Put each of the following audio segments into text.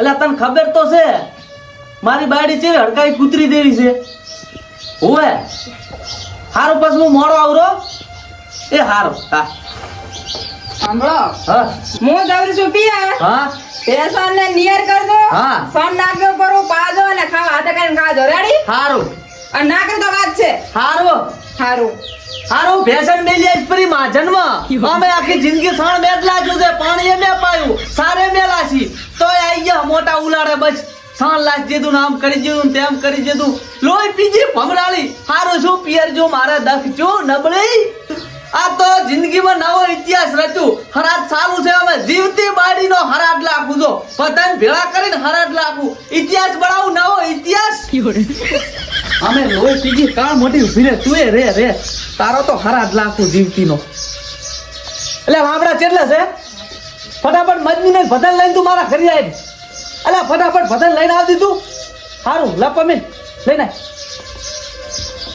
એટલે તને ખબર તો છે મારી બાયડી છે હડકાઈ કૂતરી દેવી છે. હોવે. હારું પછી હું મોડો આવરો. એ હારું હા. સાંભળો. હા. હું દવરી છું પિયા? હા. પેસન ને નિયર કરજો. હા. સન નાખ્યો પરો પાજો અને ખાવા હાથે કરીને ખાજો રેડી હારું. અને ના તો વાત છે? હારું. સારું હારું ફેશન મેલી આજ પરી મહાજનમાં અમે આખી જિંદગી સાણ બેઠલા છું છે પાણી મે પાયું સારે મેલા છી. તોય આઈ ગયા મોટા ઉલાડે બસ. સાણ લાજ દીધું આમ કરી દીધું તેમ કરી દીધું લોહી પીજી ભમરાળી. હારું શું પિયર જો મારે દખ જો નબળી. આ તો જિંદગીમાં નવો ઇતિહાસ રચ્યું. હરાજ સારું છે અમે જીવતી બાડીનો હરાજ લાખું જો. પતંગ ભેળા કરીને હરાજ લાખું. ઇતિહાસ બનાવું નવો ઇતિહાસ. અમે લોહી પીજી કાળ મોટી ઊભી રે. તું રે રે. તારો તો હરાજ લાખું જીવતીનો. એટલે વાપડા કેટલા છે? ફટાફટ મજની ને ભજન લઈને તું મારા ઘરે આવી અલ્યા ફટાફટ ભજન લઈને આવી દીધું સારું લપમે લઈને.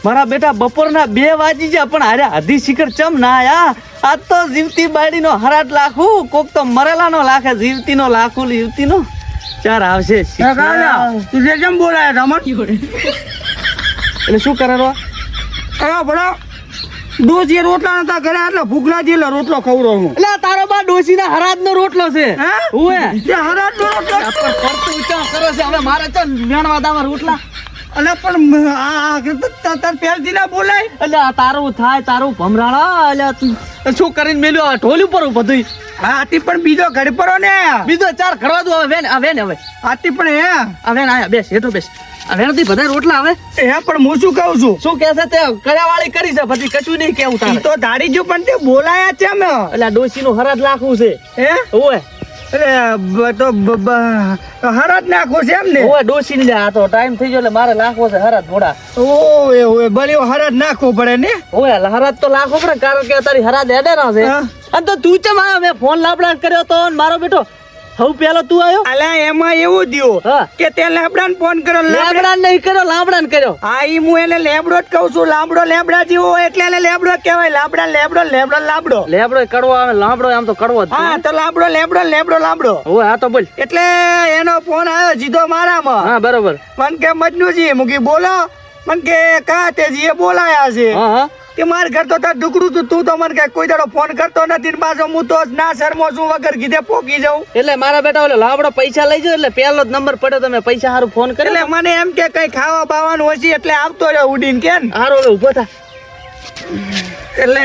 મારા બેટા બપોરના બે વાગી ગયા પણ હારે હધી શિખર ચમ ના આયા? આજ તો જીવતી બાડીનો હરાટ લાખું. કોક તો મરેલાનો લાખે જીવતીનો લાખું જીવતીનો. ચાર આવશે તું જે કેમ બોલાય રમણ એટલે શું કરે રો? અરે બડા ડોસી રોટલા નતા ઘરે એટલે ભૂખલા જેલા રોટલો ખવડો હું. એટલે તારો બા ડોશીના હરાજનો રોટલો છે. હે? ઉવે તે હરાજ નો રોટલો પણ ઊંચા કરે છે હવે મારે તો મેણવા દાવા રોટલા. અલે પણ આ તાર પહેલથી ના બોલાય. એટલે આ તારું થાય તારું ભમરાળા એટલે શું કરીને મેલ્યું? આ ઢોલ ઉપર બધું આથી પણ બીજો ઘડ પરો ને. બીજો ચાર ઘડવા દો હવે વેન હવે. આથી પણ હે. હવે આયા બેસ હેઠો બેસ. આ બધા રોટલા આવે? એ પણ હું શું કહું છું? શું કહે છે તે? કર્યાવાળી કરી છે પછી કશું નહીં કેવું તારે. તો ધારી જો પણ તે બોલાયા છે અમે. એટલે ડોસી નું હરાજ લાખવું છે. હે? ઓય અરે તો હરાજ નાખો છે એમ ને ઓય ડોશી ને આ તો ટાઈમ થઈ ગયો એટલે મારે લાખવો છે હરાજ થોડા. ઓય ઓય ભલે હરાજ નાખવો પડે ને? ઓય એટલે હરાજ તો લાખો પડે કારણ કે તારી હરાજ એડે ના છે. અને તો તું ચમ મેં ફોન લાપડા કર્યો તો મારો બેટો હવે પેલો તું આવ્યો અલા એમાં એવું થયું કે તે લેબડાને ફોન કર્યો લેબડા લાબડા નહીં કર્યો લાબડા ને કર્યો. હા ઈ હું એને લેબડો જ કહું છું લાબડો લેબડા જેવો એટલે એને લેબડો કહેવાય. લાબડા લેબડો લેબડો લાબડો. લેબડો કડવો આવે લાબડો આમ તો કડવો હા તો લાબડો લેબડો લેબડો લાબડો. ઓ આ તો બોલ. એટલે એનો ફોન આવ્યો સીધો મારામાં. હા બરોબર. મન કે મજનુજી મુકી બોલો. મન કે કા તેજી એ બોલાયા છે. હા હા. કે માર ઘર તો તાર ઢુકડું તું તું તો મને કે કોઈ દાડો ફોન કરતો નથી ને પાછો હું તો ના શરમો છું વગર કીધે પોકી જાઉં. એટલે મારા બેટા ઓલે લાવડો પૈસા લઈ જાવ એટલે પહેલો જ નંબર પડ્યો તમે પૈસા હારું ફોન એટલે મને એમ કે કઈ ખાવા બાવાનું હશે એટલે આવતો રહ્યો ઉડીને કે હારો ઓલો ઊભો થા. એટલે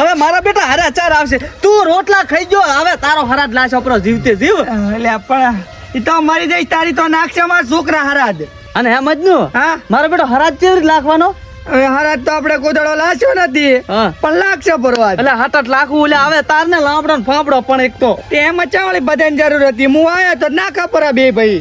હવે મારા બેટા હારે ચાર આવશે. તું રોટલા ખાઈ જો હવે તારો હરાજ લાશ છોકરો જીવતે જીવ. એટલે પણ એ તો મરી જઈશ તારી તો નાખશે મારા છોકરા હરાજ. અને એમ જ હા? મારો બેટો હરાજ કેવી લાખવાનો? હવે તો આપણે કોદડો દાડો નથી. પણ લાગશે એટલે આઠ લાખું ઓલે આવે તાર ને લાંબડો ફાફડો પણ એક તો. એમ ચાવળી બધાની જરૂર હતી. હું આયા તો ના કપરા બે ભાઈ.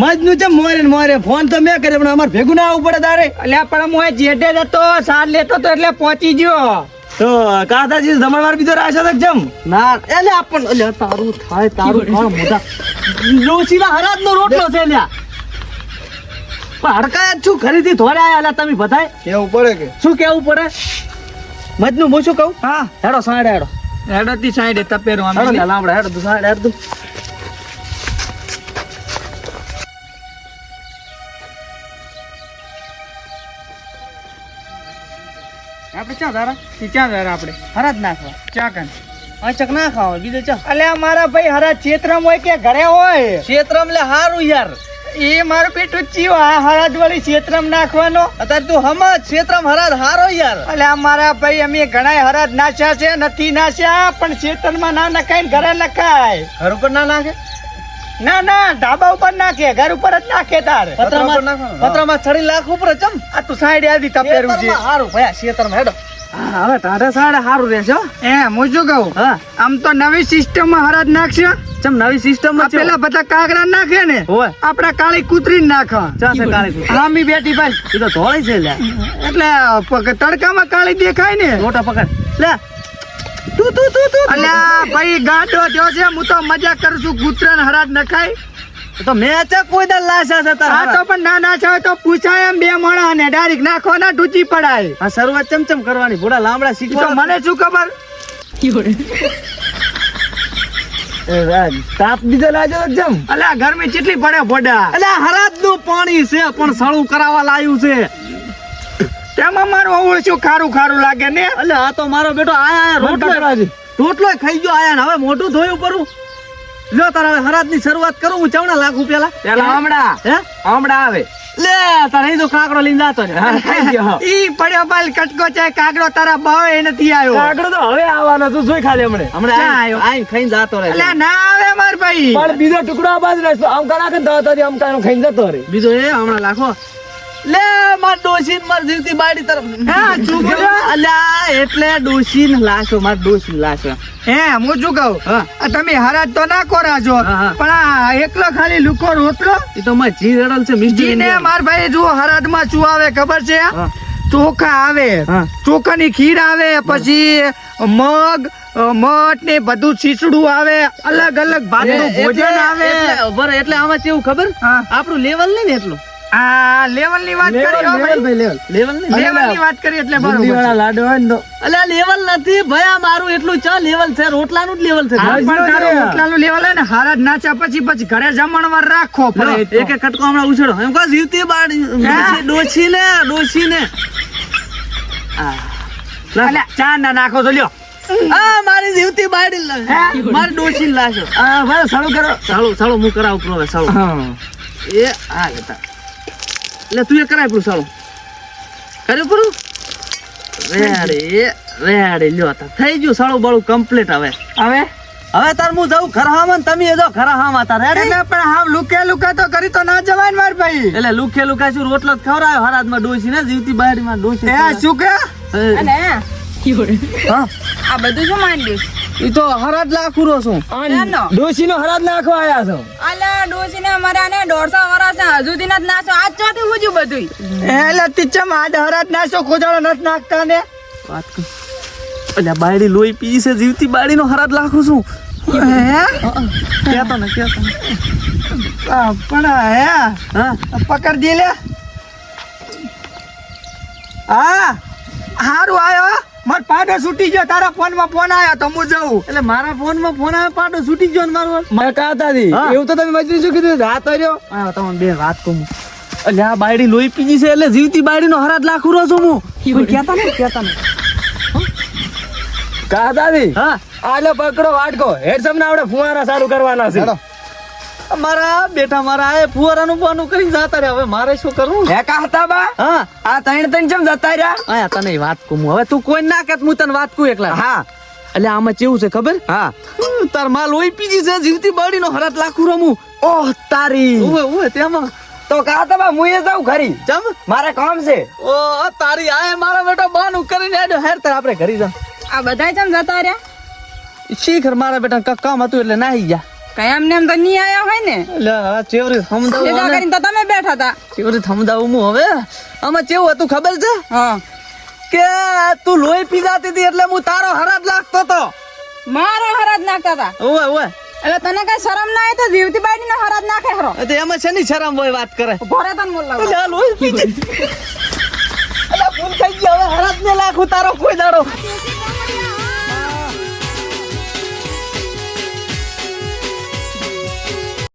મજનું છે મોરે મોરે. ફોન તો મેં કર્યો પણ અમારે ભેગું ના આવવું પડે તારે. એટલે પણ હું જેટે જતો સાર લેતો તો એટલે પહોંચી ગયો. તો કાંતાજી જમણવાર બીજો રાખ્યો તો જમ ના એટલે આપણ એટલે તારું થાય તારું મોટા લોસીના હરાજ નો રોટલો છે લ્યા જ છું ખરીદી ધોરે આયા તમે બધાય? કેવું પડે કે? શું કેવું પડે? મજનું હું શું કહું? હા. હેડો સાંડે હેડો. હેડોથી સાઈડે તપેરો હેડો લે લાંબડા હેડો તું સાંડે હેડ તું. આપણે ચા ધારા? તી ચા ધારા આપણે? હરાજ નાખવા. ચા કન અચક ના ખાવ બીજે ચા. અલ્યા મારા ભાઈ હરા ક્ષેત્રમાં હોય કે ઘરે હોય? ક્ષેત્રમ લે હારું યાર. એ મારું પેટું ચીવ આ હરાજ વાળી ક્ષેત્રમાં નાખવાનો. અત્યારે તું હમ ક્ષેત્રમ હરાજ હારો યાર. અલ્યા મારા ભાઈ અમે ઘણા હરાજ નાખ્યા છે નથી નાખ્યા પણ ક્ષેત્રમાં ના નખાય ને ઘરે નખાય. ઘર ઉપર ના નાખે? ના ના ઢાબા ઉપર નાખે ઘર ઉપર જ નાખે તાર. પતરામાં પતરામાં છડી લાખ ઉપર ચમ. આ તું સાઈડ આવી તપેરું છે. સારું હારું ભયા ક્ષેત્રમાં હેડો. હવે ટાઢે સાડા સારું રહેશે એ હું શું કહું? હા. આમ તો નવી સિસ્ટમમાં હરાજ નાખશે. ચમ નવી સિસ્ટમમાં પેલા બધા કાગડા નાખે ને આપડા કાળી કૂતરી નાખવા ચા કાળી કુતરી. હા મી બેટી ભાઈ. એ તો ધોળી છે લે. એટલે તડકામાં કાળી દેખાય ને. મોટા પકડ લે. તું તું તું તું અલ્યા ભાઈ ગાડો થયો છે. હું તો મજા કરું છું. કૂતરાને હરાજ નખાય. તો મેં ચા કોઈ દલ લાશા છે તારા આ તો પણ ના ના છે તો પૂછાય એમ બે મોણા અને ડાયરેક્ટ નાખો ના ડૂચી પડાય. આ શરૂઆત ચમચમ કરવાની? ભોળા લાંબડા તો શીખવા મને શું ખબર? તાપ દીધો લાજો જમ અલ્યા ગરમી કેટલી પડે ભોડા એટલે હરાજનું પાણી છે પણ સળું કરાવવા લાયું છે. તેમાં મારું અવળ શું ખારું ખારું લાગે ને? અલે આ તો મારો બેટો આયા આયા રોટલો રોટલો? ખાઈ ગયો આયા ને હવે મોટું ધોયું પરું લ્યો તારા હરાજની શરૂઆત કરું હું ચવણા લાખ પેલા પેલા હમણાં? હે? હમણાં આવે. લે તારે તો કાકડો લઈને જાતો ને ઈ પડ્યો બાલ કટકો છે કાગડો તારા ભાવ એ નથી આવ્યો. કાગડો તો હવે આવવાનો તું જોઈ ખાલી હમણે. હમણાં આવ્યો? આઈ ખાઈને જાતો રહે અલ્યા ના આવે માર ભાઈ. પણ બીજો ટુકડો બાજુ રહેશે. આમ કરા કે તો આમ કાનો ખાઈને જતો રે બીજો એ હમણાં લાખો. લે માર ડોશીન માર જીવતી બાડી તરફ. હા, બોલ્યો? અલ્યા એટલે ડોશીન લાશો માર ડોશીન લાશો. હે હું શું કહું? તમે હરાજ તો ના હા. પણ આ એકલો ખાલી લુકો રોટલો એ તો માર જી રડલ છે મિસ્ટર ને માર ભાઈ જુઓ હરાજમાં શું આવે ખબર છે. ચોખા આવે ચોખા ની ખીર આવે પછી મગ મઠ ને બધું છીસડું આવે અલગ અલગ ભાતનું ભોજન આવે. એટલે આમાં કેવું ખબર? આપણું લેવલ નહીં ને એટલું. આ લેવલની વાત કરી હો ભાઈ. લેવલ. નહીં લેવલની વાત કરી એટલે બરોબર બુંદીવાળા લાડુ હોય ને તો. અલ્યા લેવલ નથી ભાઈ આ મારું એટલું ચા લેવલ છે રોટલાનું જ લેવલ છે. પણ તારું રોટલાનું લેવલ હોય ને હારા જ નાચ્યા પછી પછી ઘરે જમણવાર રાખો પડે એક એક કટકો હમણાં ઉછેડો. એમ કહો જીવતી બાળી હા. ડોછી ને ડોછી ને અલ્યા, ચા ના નાખો તો લ્યો. આ મારી જીવતી બાડી મારી ડોશી લાશો. આ ભાઈ સારું કરો. સાળું સાળું હું કરાવું પ્રો સાળું. હા. એ આ લેતા એટલે તું એ કરાય પૂરું સાળું. કર્યું પૂરું રેડી રેડી લ્યો તા થઈ ગયું સાળું બાળું કમ્પ્લીટ હવે. હવે? હવે તાર હું જાઉં ઘર ને તમે એ જો ખરાહામાં તાર રેડે એટલે પણ હાવ લુકે લુકા તો કરી તો ના જવાય ને માર ભાઈ. એટલે લુખે લુખા શું રોટલો જ ખવડાયો હરાજમાં ડોશી ને જીવતી બાળીમાં ડોસી એ શું કે? અને હા. આ બધું શું માંડ્યું? ઈ તો હરાજ લાખુરો છું. ડોશી નો? હરાજ નાખો આયા છો. અલ્યા ડોસીને મર્યા ને દોઢસો વર્ષ હજુ થી નથી નાચો આજ ચોથી હુજ્યું બધું એટલે તીચમ આજ હરાજ નાશો ખોજાળો નથી નાખતા ને વાત કર. અલ્યા બાયડી લોહી પી છે જીવતી બાયડીનો હરાજ લાખું છું. હે? કેતો ને કેતો ને. આ પણ હે? હા? પકડ દી લે. હા? હારું આયો પાડો છૂટી ગયો તારા ફોનમાં ફોન આયો તો હું જઉં. એટલે મારા ફોનમાં ફોન આવ્યો પાડો છૂટી ગયો મારો મારે કાતા હતી એવું તો તમે મજૂરી શું કીધું? રાત રહ્યો આ તમને બે વાત કહું. એટલે આ બાયડી લોહી પીજી છે એટલે જીવતી બાયડીનો હરાત લાખ રહ્યો છું હું. કોઈ કહેતા નહીં કહેતા નહીં. કાતા હતી હા. આલે પકડો વાટકો હેડસમ ના આપણે ફુવારા સારું કરવાના છે. મારા બેટા મારા એ ફુવારાનું પાનું કરીને જતા રહ્યા. હવે મારે શું કરવું? હે કાહતા બા? હા. આ ત્રણ ત્રણ જેમ જતા રહ્યા? આયા તને વાત કહું હવે તું કોઈ ના કે હું તને વાત કહું એકલા. હા. એટલે આમાં કેવું છે ખબર? હા. તાર માલ લોહી પીજી છે જીવતી બાયડીનો હરાત લાખું રમું. ઓહ તારી. ઓવે ઓવે તેમાં. તો કાહતા બા હું એ જાઉં ખરી જમ મારે કામ છે. ઓ તારી આય મારા બેટા બાનું કરીને આડો હેર તાર આપણે ઘરી જા આ બધા જમ જતા રહ્યા? શીખર મારા બેટા કામ હતું એટલે નાહી ગયા. કઈ એમને એમ તો નહીં આયા હોય ને? એટલે આ ચેવરી સમજાવું કરીને તો તમે બેઠા હતા. ચેવરી સમજાવું હું હવે? આમાં કેવું હતું ખબર છે? હા. કે તું લોહી પી જાતી હતી એટલે હું તારો હરાજ લાગતો તો. મારો હરાજ નાખતા હતા. ઓવે ઓવે. એટલે તને કઈ શરમ ના આવે તો જીવતી બાઈ નો હરાજ નાખે હરો તો એમાં છે ની શરમ હોય વાત કરે? ભરે તને મોલ એટલે લે લોહી પી જાય એટલે ભૂલ થઈ ગઈ હવે હરાજ ને લાખું તારો કોઈ દાડો.